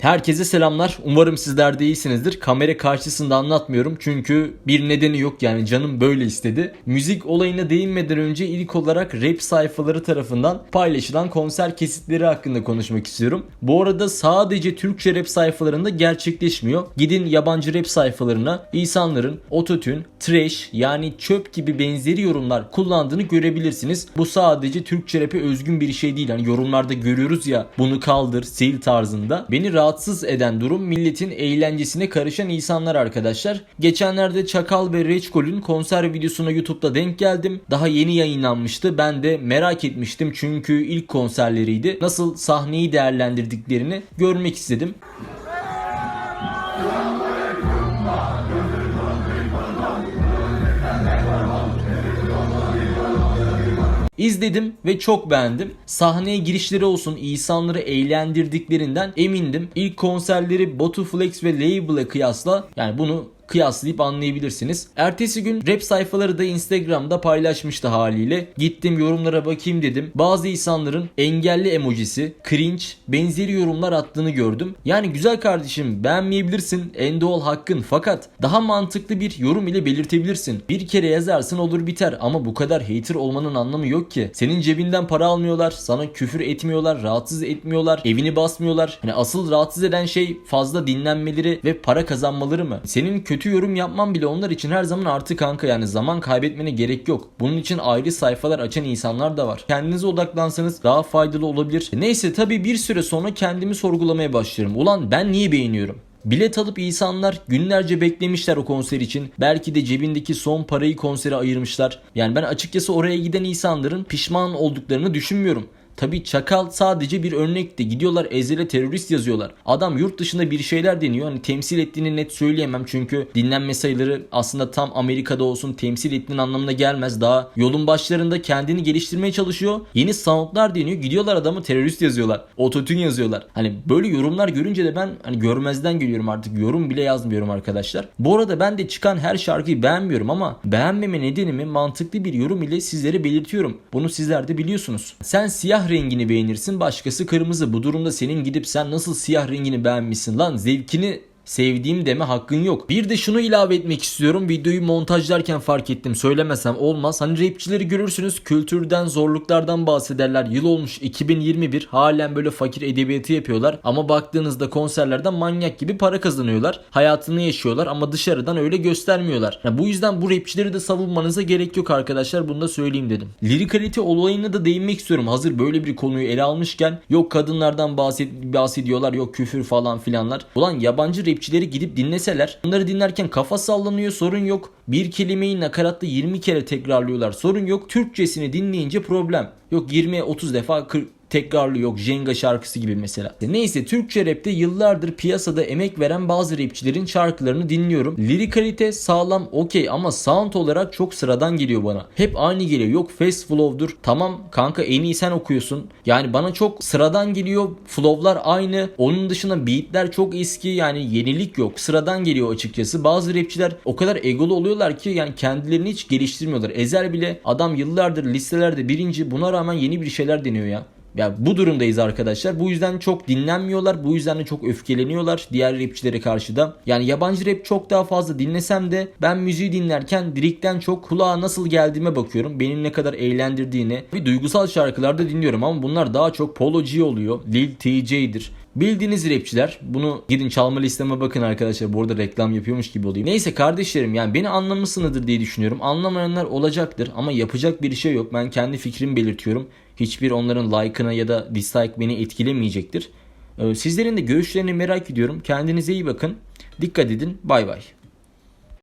Herkese selamlar. Umarım sizler de iyisinizdir. Kamera karşısında anlatmıyorum çünkü bir nedeni yok yani canım böyle istedi. Müzik olayına değinmeden önce ilk olarak rap sayfaları tarafından paylaşılan konser kesitleri hakkında konuşmak istiyorum. Bu arada sadece Türkçe rap sayfalarında gerçekleşmiyor. Gidin yabancı rap sayfalarına insanların ototune, trash yani çöp gibi benzeri yorumlar kullandığını görebilirsiniz. Bu sadece Türkçe rap'e özgün bir şey değil. Hani yorumlarda görüyoruz ya bunu kaldır, sil tarzında. Beni rahatsız eden durum milletin eğlencesine karışan insanlar arkadaşlar. Geçenlerde Çakal ve Reçkol'ün konser videosuna YouTube'da denk geldim. Daha yeni yayınlanmıştı. Ben de merak etmiştim çünkü ilk konserleriydi. Nasıl sahneyi değerlendirdiklerini görmek istedim. İzledim ve çok beğendim. Sahneye girişleri olsun insanları eğlendirdiklerinden emindim. İlk konserleri Batu Flex ve Label'e kıyasla yani bunu kıyaslayıp anlayabilirsiniz. Ertesi gün rap sayfaları da Instagram'da paylaşmıştı haliyle. Gittim yorumlara bakayım dedim. Bazı insanların engelli emojisi, cringe, benzeri yorumlar attığını gördüm. Yani güzel kardeşim beğenmeyebilirsin. En doğal hakkın fakat daha mantıklı bir yorum ile belirtebilirsin. Bir kere yazarsın olur biter ama bu kadar hater olmanın anlamı yok ki. Senin cebinden para almıyorlar, sana küfür etmiyorlar, rahatsız etmiyorlar, evini basmıyorlar. Hani asıl rahatsız eden şey fazla dinlenmeleri ve para kazanmaları mı? Senin kötü yorum yapman bile onlar için her zaman artı kanka yani zaman kaybetmene gerek yok. Bunun için ayrı sayfalar açan insanlar da var. Kendinize odaklansanız daha faydalı olabilir. Neyse tabi bir süre sonra kendimi sorgulamaya başlıyorum. Ulan ben niye beğeniyorum? Bilet alıp insanlar günlerce beklemişler o konser için. Belki de cebindeki son parayı konsere ayırmışlar. Yani ben açıkçası oraya giden insanların pişman olduklarını düşünmüyorum. Tabi Çakal sadece bir örnekti. Gidiyorlar Ezel'e terörist yazıyorlar. Adam yurt dışında bir şeyler deniyor. Hani temsil ettiğini net söyleyemem çünkü dinlenme sayıları aslında tam Amerika'da olsun temsil ettiğinin anlamına gelmez. Daha yolun başlarında kendini geliştirmeye çalışıyor. Yeni soundlar deniyor. Gidiyorlar adamı terörist yazıyorlar. Ototune yazıyorlar. Hani böyle yorumlar görünce de ben hani görmezden geliyorum artık. Yorum bile yazmıyorum arkadaşlar. Bu arada ben de çıkan her şarkıyı beğenmiyorum ama beğenmeme nedenimi mantıklı bir yorum ile sizlere belirtiyorum. Bunu sizler de biliyorsunuz. Sen siyah rengini beğenirsin başkası kırmızı. Bu durumda senin gidip sen nasıl siyah rengini beğenmişsin lan zevkini sevdiğim deme hakkın yok. Bir de şunu ilave etmek istiyorum. Videoyu montajlarken fark ettim. Söylemesem olmaz. Hani rapçileri görürsünüz. Kültürden, zorluklardan bahsederler. Yıl olmuş 2021. Halen böyle fakir edebiyatı yapıyorlar. Ama baktığınızda konserlerden manyak gibi para kazanıyorlar. Hayatını yaşıyorlar ama dışarıdan öyle göstermiyorlar. Yani bu yüzden bu rapçileri de savunmanıza gerek yok arkadaşlar. Bunu da söyleyeyim dedim. Lirikalite olayına da değinmek istiyorum. Hazır böyle bir konuyu ele almışken yok kadınlardan bahset bahsediyorlar yok küfür falan filanlar. Ulan yabancı rapçileri gidip dinleseler bunları dinlerken kafa sallanıyor sorun yok. Bir kelimeyi nakaratta 20 kere tekrarlıyorlar sorun yok. Türkçesini dinleyince problem. Yok 20 30 defa 40 tekrarlı yok Jenga şarkısı gibi mesela. Neyse Türkçe rapte yıllardır piyasada emek veren bazı rapçilerin şarkılarını dinliyorum. Lirikalite sağlam okey ama sound olarak çok sıradan geliyor bana. Hep aynı geliyor. Yok fast flow'dur. Tamam kanka en iyi sen okuyorsun. Yani bana çok sıradan geliyor. Flow'lar aynı. Onun dışında beatler çok eski. Yani yenilik yok. Sıradan geliyor açıkçası. Bazı rapçiler o kadar egolu oluyorlar ki yani kendilerini hiç geliştirmiyorlar. Ezel bile adam yıllardır listelerde birinci buna rağmen yeni bir şeyler deniyor ya. Ya bu durumdayız arkadaşlar. Bu yüzden çok dinlenmiyorlar. Bu yüzden de çok öfkeleniyorlar diğer rapçilere karşı da. Yani yabancı rap çok daha fazla dinlesem de ben müziği dinlerken dirikten çok kulağa nasıl geldiğime bakıyorum. Benim ne kadar eğlendirdiğini. Bir duygusal şarkılarda dinliyorum ama bunlar daha çok Polo G oluyor. Lil TJ'dir. Bildiğiniz rapçiler bunu gidin çalma listeme bakın arkadaşlar bu arada reklam yapıyormuş gibi olayım. Neyse kardeşlerim yani beni anlamışsınızdır diye düşünüyorum. Anlamayanlar olacaktır ama yapacak bir şey yok. Ben kendi fikrimi belirtiyorum. Hiçbir onların like'ına ya da dislike beni etkilemeyecektir. Sizlerin de görüşlerini merak ediyorum. Kendinize iyi bakın. Dikkat edin. Bay bay.